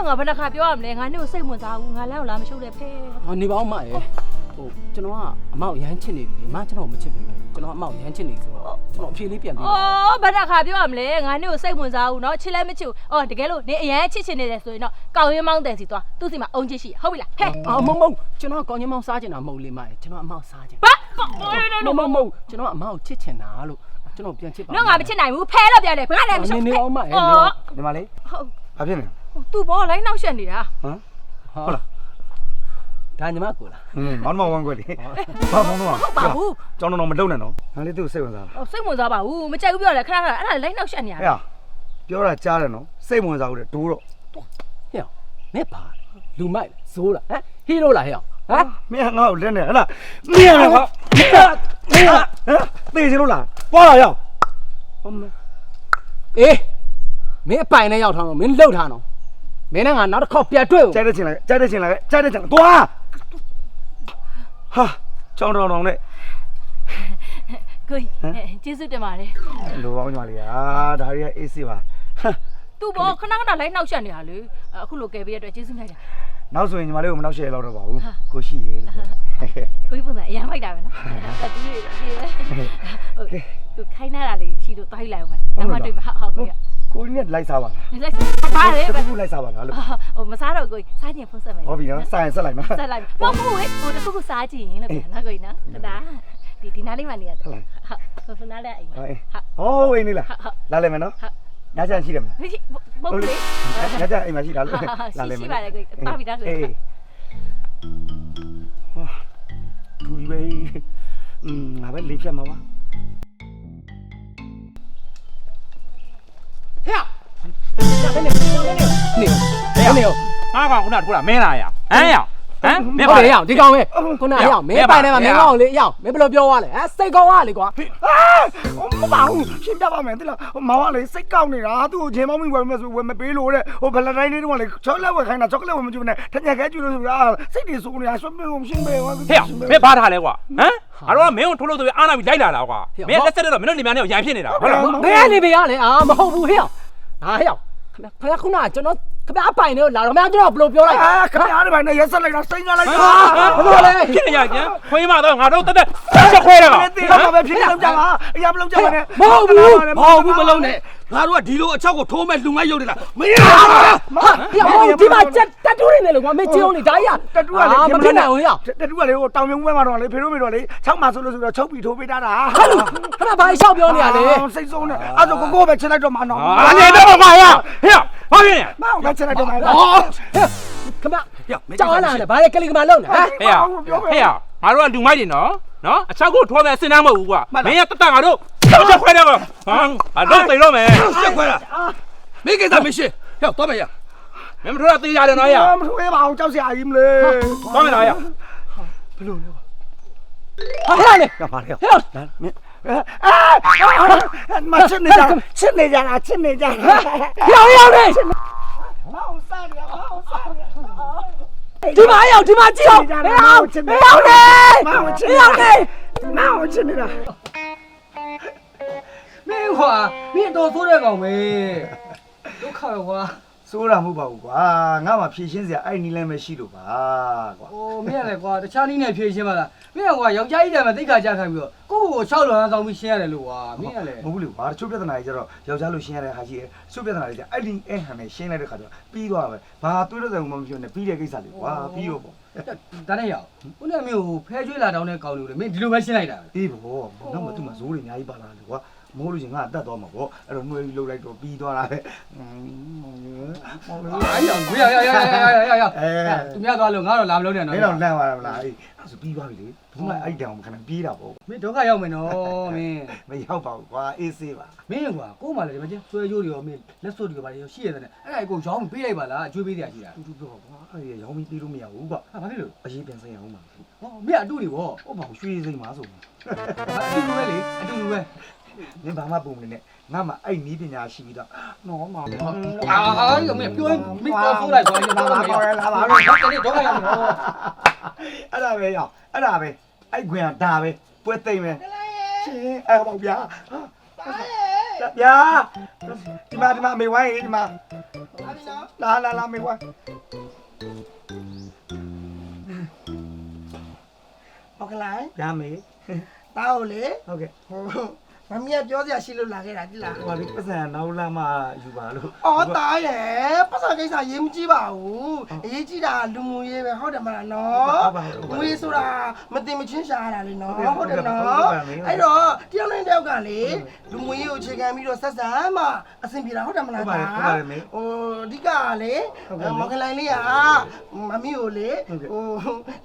အိုးနဲ့ငါဘယ်နှခါပြောရမလဲငါနဲ့ကိုစိတ်ဝင်စားဘူးငါလမ်းကိုလာမရှုပ်တဲ့ဖဲ ဟောနေပါဦးမရဲ့ဟိုကျွန်တော်ကအမောက်ရမ်းချစ်နေပြီလေမကျွန်တော်မချစ်ပြင်ပဲကျွန်တော်အမောက်ရမ်းချစ်နေဆိုတော့ကျွန်တော်အဖြေလေးပြန်ပြီးပါ အော်ဘယ်နှခါပြောရမလဲငါနဲ့ကိုစိတ်ဝင်စားဘူးเนาะချစ်လဲမချစ်ဘူးအော်တကယ်လို့နေအရန်ချစ်ချင်နေတယ်ဆိုရင်တော့ကောင်းရင်မောင်းတယ်စီသွားသူ့စီမှာအုံချစ်ရှိရဟုတ်ပြီလားဟဲ့ အာမမုံကျွန်တော်ကောင်းချင်းမောင်စားချင်တာမဟုတ်လေမရဲ့ကျွန်တော်အမောက်စားချင် ဘာ မမမုံကျွန်တော်အမောက်ချစ်ချင်တာလို့ကျွန်တော်ပြန်ချစ်ပါ နော်ငါမချစ်နိုင်ဘူးဖဲတော့ပြန်တယ်ဘာလဲမရှုပ် နေနေအောင်မရဲ့နေ အော် ဒီမှာလေ ဟုတ် ဘာဖြစ်နေလဲ သူ့ဘောလိုင်းနောက်ရှက်နေတာဟမ်ဟုတ်လားဒါညီမကိုလားဟင်းမောင်မောင်ဝမ်းကွက်လေဘာမောင်မောင်ဟုတ်ပါဘူးကျောင်းတော်မလုံနဲ့နော်ငါလေးသူ့စိတ်ဝင်စားလားဟိုစိတ်ဝင်စားပါဘူးမကြိုက်ဘူးပြောတယ်ခဏခဏအဲ့ဒါလိုင်းနောက်ရှက်နေရဟဲ့ပြောတာကြားတယ်နော်စိတ်ဝင်စားဦးတယ်ဒိုးတော့ဟဲ့နေပါလူမိုက်ဇိုးလားဟမ်ဟီးရိုးလားဟဲ့ဟမ်မင်းငါ့ကိုလက်နေဟဲ့လားမင်းရကွာမင်းမင်းဟမ်သေချင်လို့လားပွားလာရောက်ဟုတ်မယ်အေးမင်းအပိုင်နဲ့ရောက်ထားတော့မင်းလှုပ်ထားတော့ မင်းနဲ့ငါနောက်တစ်ခေါက်ပြန်တွေ့ဦးကြိုက်တဲ့ချင်းလိုက်ကြိုက်တဲ့ချင်းလိုက်ကြိုက်တဲ့ချင်းသွားဟာကျောင်းတော်တော်နဲ့ကိုကြီးကျေးဇူးတင်ပါတယ်လိုပေါင်းညီမလေးอ่าဒါရီကအေးစီပါဟမ်သူ့ဘောခဏခဏလိုင်းနောက်ရှက်နေတာလေအခုလိုကယ်ပေးရတဲ့အတွက်ကျေးဇူးများတယ်နောက်ဆိုရင်ညီမလေးကိုမနောက်ရှယ်လောက်တော့ပါဘူးဟာကိုရှိရေးလို့ကိုကြီးပုံစံအရင် မိုက်တာပဲနော်တူးရည်ဒီပဲဟုတ်သူခိုင်းနေတာလေးရှိလို့တိုင်းလိုက်အောင်မယ်နောက်မှတွေ့မှာဟုတ်ဟုတ်ကိုကိုကြီးနဲ့လိုက်စားပါလားကြီးလိုက်ပါလေတစ်ခုလိုက်စားပါလားလို့ဟိုမစားတော့ကိုကြီးစားခြင်းဖုန်းဆက်မယ်ဟောပြီနော်ဆိုင်ဆက်လိုက်နော်ဆက်လိုက်မဟုတ်ဘူးလေဟိုတခုခုစားကြည့်ရင်လို့ပြန်နော်ကိုကြီးနော်ဒါဒီဒီနားလေးမှနေရတယ်ဟုတ်ဟုတ်ဖုန်းနားလေးအိမ်ဟောဟုတ်အေးဟောဝေးနေလားဟုတ်လာလိုက်မယ်နော်ဟုတ်ညချမ်းရှိတယ်မလားဟေးဘုတ်လေညချမ်းအိမ်မှာရှိတာလို့ဟာဟာလာလိုက်မယ်ရှိပါလေကိုကြီးတားပြီတားပြီအေးဟာ ဒူပဲอืมငါပဲလေးဖြတ်မှာပါဟဲ့နေနေနေနေငါကောင်ခုနကထိုးတာမင်းလားရဟမ်ရ ဟမ်မင်းဟုတ်ပါတယ်လေရအောင်ဒီကောင်ပဲခုနရအောင်မင်းပိုင်နဲ့မှာမင်းကောင်းလေရအောင်မင်းဘယ်လိုပြောသွားလဲဟမ်စိတ်ကောင်းသွားလေကွာအာမပါဘူးရှင်းပြပါမယ်တိလားဟိုမောင်ကလေစိတ်ကောက်နေတာသူ့ကိုချင်းမောင်းမိဝယ်မယ်ဆိုဝယ်မပေးလို့တဲ့ဟိုဘလတိုင်းလေးတုန်းကလေချောကလက်ဝယ်ခိုင်းတာချောကလက်ဝယ်မကြည့်ဘူးနဲ့ထက်ညက်ခဲကြည့်လို့ဆိုတာစိတ်တွေစိုးနေတာဆွမေရှင်းပေးဟောဟဲ့မင်းဘာထားလဲကွာဟမ်ငါတို့ကမင်းကိုထိုးလို့ဆိုပြီးအားနာပြီးလိုက်လာတာကွာမင်းလက်ဆက်တော့မင်းတို့နေမြန်နေရန်ဖြစ်နေတာဟုတ်လားဘယ်ကနေပြရလဲအာမဟုတ်ဘူးဟဲ့ဟာဟဲ့ ခင်ဗျာခုနကကျွန်တော်ခင်ဗျာအပိုင်နဲ့လာတော့မင်းကျွန်တော်ဘယ်လိုပြောလိုက်အာခမရတဲ့ဘိုင်းနဲ့ရက်ဆက်လိုက်တာစိတ်ကလိုက်တာဟာဘယ်လိုလဲဖြစ်နေရကျန်ခွေးမတော့ငါတို့တက်တက်ချက်ခွဲတာကတေးတော့ပဲဖြစ်နေလောက်ကြပါအရာမလောက်ကြပါနဲ့မဟုတ်ဘူးမဟုတ်ဘူးမလုံးနဲ့ ငါတို့ကဒီလိုအချောက်ကိုထိုးမဲ့လူငိုက်ရုပ်နေတာမင်းဟာဒီမှာချက်တက်တူးနေတယ်လို့ကွာမင်းချင်းအောင်လေဒါကြီးတတူကလေမဖြစ်နိုင်ဘူးရတတူကလေဟိုတောင်မြုံပွဲမှာတော့လေဖေတို့မေတော့လေ6မှာဆိုလို့ဆိုတော့ချုပ်ပြီးထိုးပေးတာတာဟာလို့ခဏဘာလျှောက်ပြောနေရလဲစိတ်ဆုံးနေအဲ့ဒါကိုကိုပဲချက်လိုက်တော့မှာနော်အာနေတော့ကွာရဟဲ့ဘာဖြစ်နေမောင်ကချက်လိုက်တော့မှာဟောခင်ဗျာကြောက်လာတယ်ဘာလဲကလေးကမလုံးနဲ့ဟမ်ဟဲ့ဟဲ့ငါတို့ကလူမိုက်နေနော်နော်အချောက်ကိုထိုးမယ်စဉ်းစားမဟုတ်ဘူးကွာမင်းကတက်တက်ငါတို့ ချက်ခွဲတယ်ကွာဟာအတော့သိတော့မယ်ချက်ခွဲတာမင်းကိစ္စမရှိဟဲ့တော့မယ်ရမင်းမထိုးတာသေးရတယ်နော်ရမထွေးပါအောင်ကြောက်စရာကြီးမလဲသွားမယ်လားရဟာဟဲ့လေကပါလေဟဲ့မင်းအာမချစ်နေကြချစ်နေကြလားချစ်နေကြလားရောက်ရောက်နေမောင်စားရမောင်စားရဒီမှာရောက်ဒီမှာကြည့်အောင်ဟဲ့အောင်ဟဲ့အောင်နေမောင်ချစ်ဟဲ့အောင်နေမောင်ချစ်နေတာ မင်းကွာမင်းတော်ဆိုးတဲ့ကောင်ပဲဒုက္ခရောကွာစိုးတာမဟုတ်ပါဘူးကွာငါမှဖြည့်ရှင်းစရာအဲ့နီးလည်းမရှိလို့ပါကွာအိုးမင်းရတယ်ကွာတခြားနည်းနဲ့ဖြေရှင်းပါလားမင်းကွာယောက်ျားကြီးတယ်မှာတိတ်ခါကြခံပြီးတော့ကိုယ့်ကိုယ်ကို6လွန်အောင်ဆောင်ပြီးရှင်းရတယ်လို့ကွာမင်းရလေမဟုတ်ဘူးလေကွာတချို့ပြဿနာတွေကျတော့ယောက်ျားလို့ရှင်းရတဲ့ဟာရှိတယ်တချို့ပြဿနာတွေကျအဲ့ဒီအဲ့ဟန်နဲ့ရှင်းလိုက်တဲ့ခါကျတော့ပြီးသွားပဲဘာတွေးတော့တယ်မှမပြောနဲ့ပြီးတဲ့ကိစ္စလေးကွာပြီးတော့ပေါ့ဒါနဲ့ရအောင်ဦးနဲ့မင်းကိုဖဲကျွေးလာတောင်းတဲ့ကောင်လို့လေမင်းဒီလိုပဲရှင်းလိုက်တာပဲအေးပေါ့တော့မသူ့မှာဇိုးတွေအများကြီးပါလာတယ်ကွာ မဟုတ်လို့ရှင်ငါအသက်သွားမှာပေါ့အဲ့တော့နှွေးပြီးလှုပ်လိုက်တော့ပြီးသွားတာပဲอืมမောင်လေးအဲ့ရောဝေးရရရရရရရသူများသွားလို့ငါတော့လာမလို့နဲ့နော်မင်းတော့လန့်သွားတယ်မလားအေးအဲ့ဆိုပြီးသွားပြီလေဘုမအဲ့တောင်မခဏပြေးတာပေါ့မင်းဒုက္ခရောက်မယ်နော်မင်းမရောက်ပါဘူးကွာအေးဆေးပါမင်းကွာကို့မှာလေဒီမှာချင်းဆွဲကြိုးတွေရောမင်းလက်စွပ်တွေရောဗါရောရှိရတယ်နဲ့အဲ့ဒါအကုန်ရောင်းပေးလိုက်ပါလားအကျွေးပေးတရားရှိတာတူတူပြောကွာအဲ့ဒီရောင်းပြီးပြေးလို့မရဘူးကွာဟာဘာဖြစ်လို့အရေးပြန်ဆိုင်အောင်ပါဟောမင်းအတူတွေဗောဟုတ်ပါဘူးရွှေစိမ်ပါဆိုအတူတူပဲလေအတူတူပဲ နင်ဘာမှပုံမနေနဲ့ငါမှအဲ့နီးပညာရှိပြီးတော့နော်မောင်အာအာရောမင်းပြောမင်းကောဖိုးလိုက်သွားရင်တော့မရလာပါတော့ဒီနေ့တော့ရမယ်ဟောအဲ့ဒါပဲရောက်အဲ့ဒါပဲအဲ့ခွင်ကဒါပဲပွဲသိမ့်မယ်ရှင်အဲ့ပေါ့ဗျာဗျာဒီမှာဒီမှာမေဝိုင်းဒီမှာလာလာလာမေဝိုင်းဟုတ်ကလားဗျာမေတားကိုလေဟုတ်ကဲ့ဟို မမီးကပြောစရာရှိလို့လာခဲ့တာတိလားဟိုဒီပတ်စံနောက်လာမှယူပါလို့ အော်တားရဲ့ပတ်စံကိစ္စရေးမကြည့်ပါဘူးအရေးကြီးတာလူမှုရေးပဲဟုတ်တယ်မလားနော်ငွေဆိုတာမတင်မချင်းရှာရတာလေနော်ဟုတ်တယ်နော်အဲ့တော့တယောက်နဲ့တယောက်ကလေလူမှုရေးကိုအခြေခံပြီးတော့ဆက်ဆံမှအဆင်ပြေတာဟုတ်တယ်မလားဟိုအဓိကကလေမော်ကလိုင်းလေးကမမီးကိုလေဟို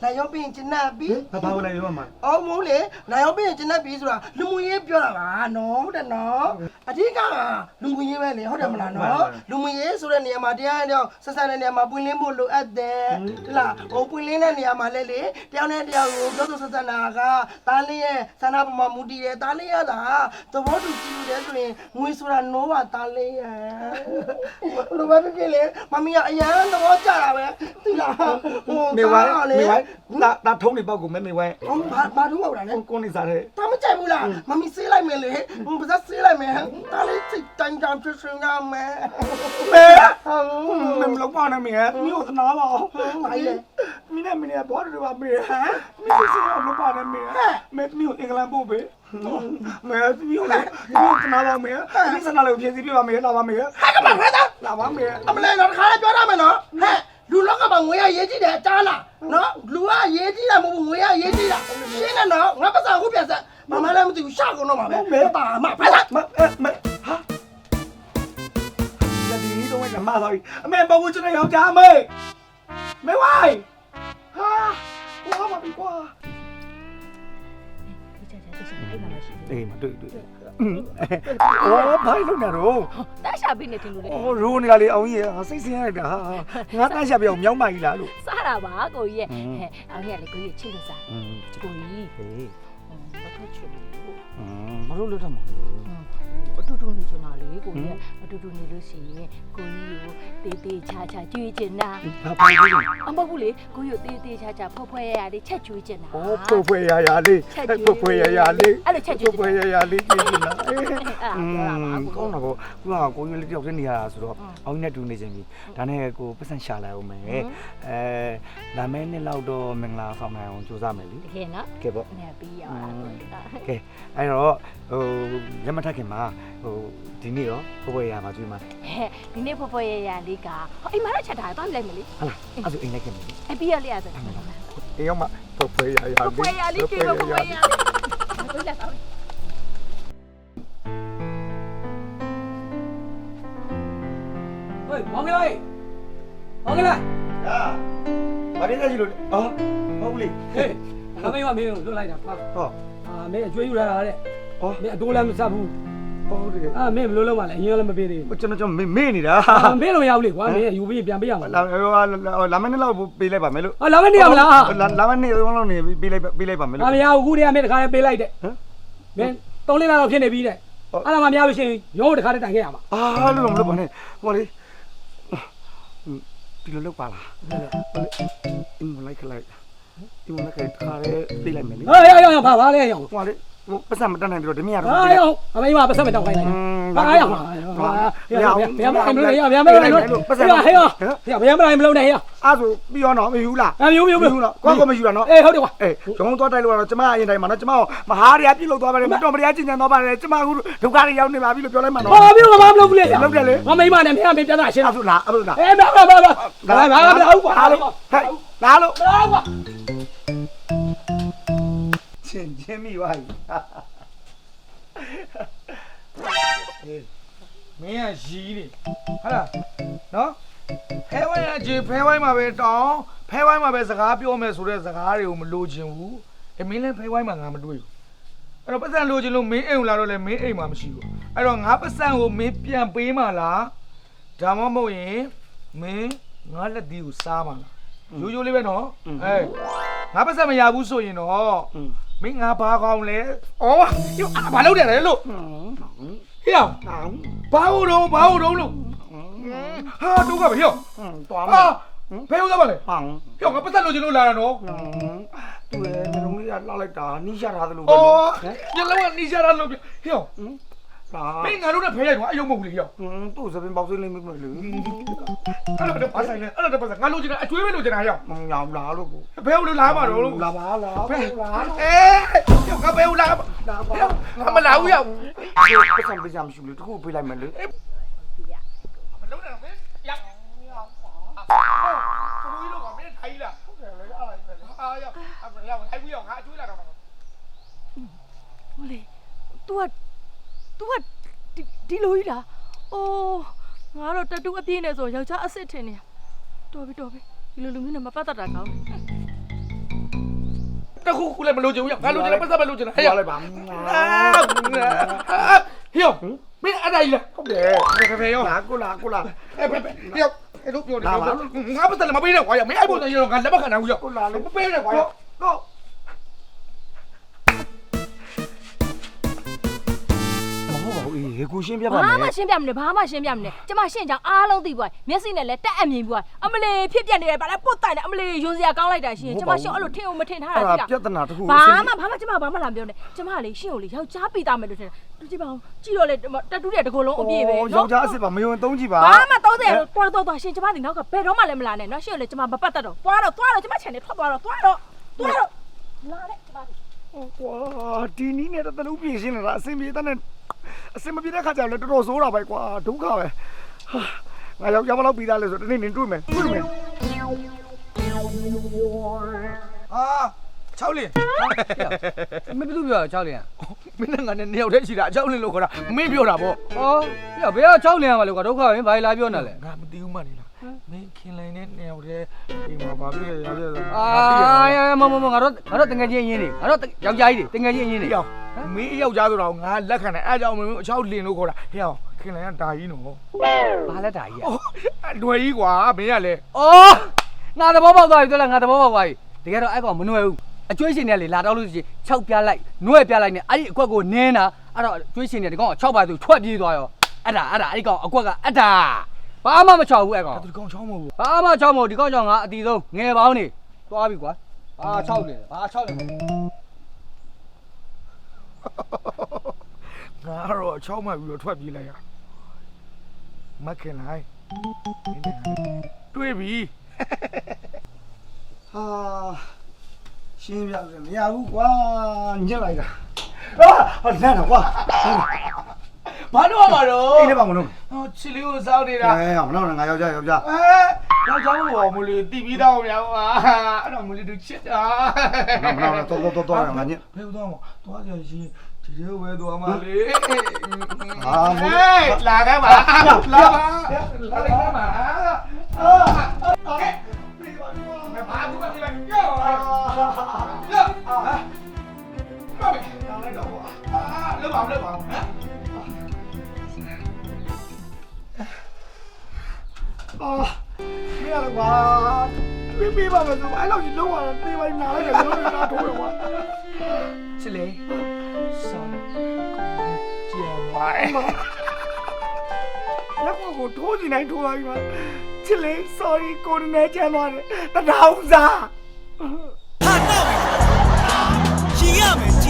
လာရောပင်ကျနပ်ပြီး ဘာဘာလဲရောမှာ အော်မိုးလေနိုင်အောင်ပြင်ကျင်တတ်ပြီဆိုတာလူမှုရေးပြောတာပါနော်ဟုတ်တယ်နော်အဓိကလူမှုရေးပဲလေဟုတ်တယ်မလားနော်လူမှုရေးဆိုတဲ့နေရာမှာတရားနဲ့တော့ဆက်ဆံတဲ့နေရာမှာပွင့်လင်းဖို့လိုအပ်တယ်ဟုတ်လားဟိုပွင့်လင်းတဲ့နေရာမှာလည်းလေတရားနဲ့တရားကိုပြောဆိုဆက်ဆံတာကတားလေးရဲ့ဆန္ဒပေါ်မှာမူတည်တယ်တားလေးရတာသဘောတူကြည့်လို့တယ်ဆိုရင်ငွေဆိုတာနိုးပါတားလေးရဲ့လိုပဲဖြစ်ဖြစ်လေမမီးကအရန်သဘောကျတာပဲသိလားဟိုမေဝိုင်းတားလေမေဝိုင်းဒါဒါထုံးနေပေါက်ကိုမဲမေဝိုင်းဟောဘာဘာထုံးမဟုတ်တာလဲကိုကိုနေစားတဲ့တာမကြိုက်ဘူးလားမမီဆေးလိုက်မယ်လေပါဇက်ဆေးလိုက်မယ်တားလေးစိတ်တိုင်းတောင်ဖြစ်စင်ရမယ်မဲဟောမမလောက်ပါနဲ့မေမြို့သနာပါမိုင်းလေမင်းနဲ့မင်းနဲ့ဘောတူပါမေဟမ်မင်းစီအောင်လောက်ပါနဲ့မေမဲမြို့အင်္ဂလန်ပို့ပဲမဲမြို့လေမြို့သနာပါမေဒီစနာလေးကိုဖြည့်စည်းပြပါမေလာပါမေဟာကမဖဲတာလာပါမေအမလေးတော့ခါလေးပြောရမယ်နော်ဟဲ့လူလောကမှာငွေရရေးကြည့်တယ်အကြားလားနော်လူကရေးကြည့်တာမဟုတ်ဘူးငွေရရေးကြည့်တာရှင်းတယ်နော်ငါပတ်စံခုပြန်ဆက် မမလည်းမသိဘူးရှာကုန်တော့မှာပဲပါမဖဲတာမမဟာလက်ဒီတော့ကမလာအမေဘဘူးချနေရောက်ကြမေမေဝိုင်းဟာဝါမပြီကွာအေးမတွေ့တွေ့အော်ဘာလို့နေတော့တက်ရှာပေးနေတယ်လို့လေအော်ရိုးနေတာလေအောင်ကြီးဟာစိတ်ဆင်းရတာဟာငါတန်းရှာပြောင်းမြောင်းပါကြီးလားလို့စားတာပါကိုကြီးရဲ့ဟဲ့အောင်ရလေကိုကြီးချစ်လို့စားอืมကိုကြီးဟေး ဘာထွက်ချင်လို့อืมဘာလို့လွတ်တော့မှာအ တူတူနေချင်တာလေကိုကြီးအတူတူနေလို့ရှိရင်ကိုကြီးကိုတေးသေးချာချာကြွေးချင်တာဘာပါလို့အမဟုတ်ဘူးလေကိုကြီးကိုတေးသေးချာချာဖွက်ဖွက်ရရလေးချက်ကျွေးချင်တာအော်ဖွယ်ဖွယ်ရရလေးဖွယ်ဖွယ်ရရလေးအဲ့လိုချက်ကျွေးဖွယ်ဖွယ်ရရလေးကြည့်နေတာအေးအဲ့ဒါอืပြောတာပါมကိုကောင်းတော့ကိုကကိုကြီးလေးတယောက်တည်းနေရတာဆိုတော့အောင်ကြီးနဲ့တူနေချင်းပြီဒါနဲ့ကိုပတ်စံရှာလိုက်အောင်မယ်အဲလာမဲနှစ်လောက်တော့မင်္ဂလာဆောင်နိုင်အောင်ကြိုးစားမယ်လीတကယ်နော်ကဲပေါ့နေပြီးရတာကိုကြီးကကဲအဲ့တော့ဟိုလက်မထက်ခင်မှာဟိုဒီနေ့ရောဘဘရမှာကျွေးမှာဟဲ့ဒီနေ့ဖွက်ဖွက်ရရလေးကဟောအိမ်မှာတော့ချက်ထားသွားလိုက်မလေးဟုတ်လားအဲ့ဒါအိမ်လိုက်ခင်မယ်အပြီးရလေးရဆိုအေးရောမှာဘဘရရဖွက်ဖွက်ရလေးကြွေးဖွက်ဖွက်ရလေးကိုကြီးလက်ဆောင်ဟေးမောင်ကလေးမောင်ကလေးဟာဘာဖြစ်လဲကြီးလို့အော်ဟုတ်ဘူးလေဟေးငါမင်းကမင်းကိုလွတ်လိုက်တာပါဟောအာမင်းအကျွေးယူလာတာတဲ့ဟောမင်းအတိုးလည်းမဆက်ဘူး ဟုတ်တယ်အာမင်းဘယ်လိုလုပ်မှလဲအရင်လည်းမပေးသေးဘူးကျွန်တော်ကျွန်တော်မေ့နေတာအာမင်းလို့မရဘူးလေကွာမင်းယူပြီးပြန်ပေးရမှာလာလာမနေ့လောက်ပေးလိုက်ပါမယ်လို့ဟာလာမနေရမလားလာလာမနေ့လောက်နေပေးလိုက်ပေးလိုက်ပါမယ်လို့အာမရဘူးခုတည်းကမင်းတခါလေးပေးလိုက်တဲ့ဟမ်မင်းသုံးလေးလောက်ဖြစ်နေပြီတဲ့ဟုတ်အဲ့ဒါမှမရလို့ရှိရင်ရုံးတခါလေးတိုင်ခဲ့ရမှာအာလို့မလုပ်ပါနဲ့ဟောလေဒီလိုလုပ်ပါလားအင်းမလိုက်ခလိုက်ဒီမလိုက်ခခါရဲပေးလိုက်မယ်လေဟေးရောင်ရောင်ဖာပါလေရောင်ဟောလေ ပတ်စံမတက်နိုင်ပြီးတော့ဓမြရတော့ဟာရောင်အမေမပတ်ဆက်မတောက်ခိုင်းလိုက်ဟာရောင်ဟာရောင်ဗျာမမလို့ရဗျာမလို့လို့ပတ်စံဟေးဟေးရောဗျာဗျာမလို့မလို့နေဟေးအဲ့ဆိုပြီးရောနော်မယူလားအမျိုးမျိုးမျိုးနော်ကိုကမယူတာနော်အေးဟုတ်တယ်ကွာအေးဂျုံသွားတိုက်လို့တော့ကျမအရင်တိုင်းမှာနော်ကျမမဟာရရပြုတ်လို့သွားပါတယ်မတော်မတရားကျင်ကြံသွားပါတယ်ကျမအခုဒုက္ခတွေရောက်နေပါပြီလို့ပြောလိုက်မှာနော်ဟာမျိုးကမမလို့ဘူးလေလုပ်တယ်လေငါမိမနဲ့မင်းအမေပြဿနာရှင်းအဲ့တော့ဆိုလားအဲ့ဆိုလားအေးမမမမလာလာလာဟုတ်ကွာလာလို့ဟဲ့လာလို့လာကွာ ချင်းချင်းမိပါ့မင်းကရီးနေဟာလားနော်ဖဲဝိုင်းအကြီးဖဲဝိုင်းမှာပဲတောင်းဖဲဝိုင်းမှာပဲစကားပြောမယ်ဆိုတဲ့စကားတွေကိုမလိုချင်ဘူးအမင်းလည်းဖဲဝိုင်းမှာငါမတွေ့ဘူးအဲ့တော့ပတ်စံလိုချင်လို့မင်းအိမ်ကိုလာတော့လည်းမင်းအိမ်မှာမရှိဘူးအဲ့တော့ငါပတ်စံကိုမင်းပြန်ပေးမှလားဒါမှမဟုတ်ရင်မင်းငါလက်ဒီကိုစားမှလားရိုးရိုးလေးပဲနော်အဲငါပတ်စံမရဘူးဆိုရင်တော့ မင်းငါဘာကောင်းလဲဩဒီဘာလုပ်တယ်လဲလို့ဟေ့အောင်ဘာလို့တော့ဘာလို့တော့လို့ဟာတော့ကပဲဟေ့တွားမဟာဘယ်ဟုတ်သားမလဲဟောင်းဟေ့ငါပတ်သက်လို့ချင်လို့လာတာနော်ဒသူရဲ့နှလုံးလေးကလှလိုက်တာနီးရှာထားသလိုပဲအော်နော်ညလုံးကနီးရှာတာလို့ပြောဟေ့ ဒါမင်းငါတို့နဲ့ဖဲရိုက်ကွာအယုံမဟုတ်ဘူးလေဟေ့ဟင်းသူ့စပင်ပေါက်စိမ့်လေးမိမလို့အဲ့တော့ဘာဆိုင်လဲအဲ့တော့ဘာဆိုင်ငါလိုချင်တာအကျွေးပဲလိုချင်တာဟေ့မညာလာလို့ကိုဘယ်လိုလာမှာတော့လို့လာပါလာဘယ်လာအေးငါဘယ်လိုလာလာပါငါမလာဘူးရောက်ပစံပစံမရှိဘူးတခုပေးလိုက်မယ်လေမလုံးနဲ့မင်းရောက်အာဘယ်လိုလုပ်ကမင်းထိုင်လာဟုတ်တယ်လေအားလိုက်ပဲအာရောက်အမရောက်အဲ့ဘူးရောက်ငါအကျွေးလာတော့ ဟိုလေ तू က तू ကဒီဒီလိုကြီးလားအိုးငါတော့တတူအပြည့်နဲ့ဆိုယောက်ျားအစ်စ်ထင်နေရတော်ပြီတော်ပြီဒီလိုလူမျိုးနဲ့မပတ်သက်တာကောင်းတယ် တခုခုလည်းမလိုချင်ဘူးရောက်ငါလိုချင်တယ်ပတ်သက်ပဲလိုချင်တာဟဲ့ရရောက်လိုက်ပါဟေ့မင်းအဲ့ဒါကြီးလားဟုတ်တယ်ဖေဖေရောလာကိုလာကိုလာအဲ့ဖေဖေရောက်အဲ့လိုပြောနေငါပတ်သက်လည်းမပေးနဲ့ကွာရောက်မင်းအဲ့ပုံစံရောငါလက်မခံနိုင်ဘူးရောက်ကိုလာလေမပေးနဲ့ကွာရောက် ကိုရှင်းပြပါဘာမယ်မှရှင်းပြမနေဘာမှရှင်းပြမနေကျမရှင်းကြောင်အားလုံးသိပွားမျက်စိနဲ့လည်းတက်အမြင်ပွားအမလေးဖြစ်ပြနေတယ်ဗါလဲပုတ်တိုင်တယ်အမလေးယွန်စရာကောင်းလိုက်တာရှင်ကျမရှင်းအဲ့လိုထင်အောင်မထင်ထားတာအဲ့ကြဒါည့်ပြလားဿနာတစ်ခုဘာမှဘာမှကျမဘာမှလာမပြောနဲ့ကျမလေရှင်းကိုလေယောက်ျားပိသားမယ်လို့ထင်တယ်သူကြည့်ပါဦးကြည့်တော့လေတတူတဲ့တကူလုံးအပြည့်ပဲယောက်ျားအစ်စ်ပါမယုံသုံးကြည့်ပါဘာမှ30တော့တွားတော့တွားရှင်ကျမဒီနောက်ကဘယ်တော့မှလည်းမလာနဲ့နော်ရှင်းကိုလေကျမမပတ်သက်တော့တွားတော့တွားတော့ကျမခြံနေထွက်သွားတော့တွားတော့တွားတော့လာတဲ့ကျမကွာဒီနီးနဲ့တလုံးပြေရှင်းနေတာအစင်ပြေတဲ့နဲ့ အစင်မပြေတဲ့ခါကျတော့လေတော်တော်ဆိုးတာပဲကွာဒုက္ခပဲဟာငါယောက်ျားမလောက်ပြီးသားလဲဆိုတနေ့နေတွေ့မယ်တွေ့မယ်အာ6လင်းမင်းဘယ်သူပြောတာ6လင်းမင်းနဲ့ငါနဲ့နှစ်ယောက်တည်းရှိတာအ6လင်းလို့ခေါ်တာမင်းပြောတာပေါ့ဟောပြဘယ်က6လင်းရမှာလဲကွာဒုက္ခပဲဘာလာပြောနေလဲငါမသိဘူးမှနေလားမင်းခင်လိုင်းနဲ့နှစ်ယောက်တည်းဒီမှာဘာဖြစ်လဲရပြလဲအာမမမငါတို့ငါတို့တငယ်ချင်းအရင်နေငါတို့ယောက်ျားကြီးတွေတငယ်ချင်းအရင်နေယောက် မင်းယောက်ျားဆိုတော့ငါလက်ခံတယ်အဲကြောင့်မင်းအ6လင်းလို့ခေါ်တာဟဲ့အောင်ခင်လိုင်းကဒါကြီးနော်ဘာလက်တာကြီးอ่ะအတွေ့ကြီးကွာမင်းကလည်းအော်ငါသဘောပေါက်သွားပြီတော်လားငါသဘောပေါက်သွားပြီတကယ်တော့အဲ့ကောင်မနှွယ်ဘူးအကျွေးရှင်တွေကလေလာတော့လို့ရှိရင်6ပြလိုက်နှွဲ့ပြလိုက်နဲ့အဲ့ဒီအကွက်ကိုနင်းတာအဲ့တော့ကျွေးရှင်တွေဒီကောင်က6ပါသူထွက်ပြေးသွားရောအဲ့ဒါအဲ့ဒါအဲ့ဒီကောင်အကွက်ကအတာဘာမှမချောက်ဘူးအဲ့ကောင်ဒီကောင်ချောင်းမဟုတ်ဘူးဘာမှချောက်မဟုတ်ဒီကောင်ကြောင့်ငါအတီဆုံးငယ်ပေါင်းနေသွားပြီကွာဘာ6နေဘာ6နေ ငါတော့ချောင်းမှပြီးတော့ထွက်ပြေးလိုက်ရမခင်လိုက်မင်းနဲ့တွေ့ပြီဟာရှင်းပြတယ်မရဘူးကွာညစ်လိုက်တာဟာဟာလန့်တော့ကွာဘာလို့မှာတော့အေးလည်းပါမလို့ဟောချီလေးကိုစောင်းနေတာအဲမလို့ငါယောက်ျားယောက်ျားအဲ Cháu cháu bỏ một lì tivi đâu nhá. À, nó một được chết à. Nó nó to to to to là nhỉ. Thế to mà, gì? Chỉ yêu về đồ mà lì. À, một là cái mà. Là mà. Là cái mà. Dạ, ờ, ờ, ok. Mày phá cũng mà đi mày. Yo. Yo. Dạ. Mày. À. À, lớp bóng, lớp bóng. Oh. ရတော့ကွာပြပြပါမယ်ဆိုအဲ့လောက်ကြီးလုံးဝတေးပိုင်းနာလိုက်တယ်ကျွန်တော်နာထိုးရကွာချစ်လေဆောင်းကြော်ပါလက်ကိုကိုထိုးနေတိုင်းထိုးပါပြီပါချစ်လေ sorry ကိုနေချမ်းသွားတယ်တထောင်စားဟာတော့ရှင်ရမယ်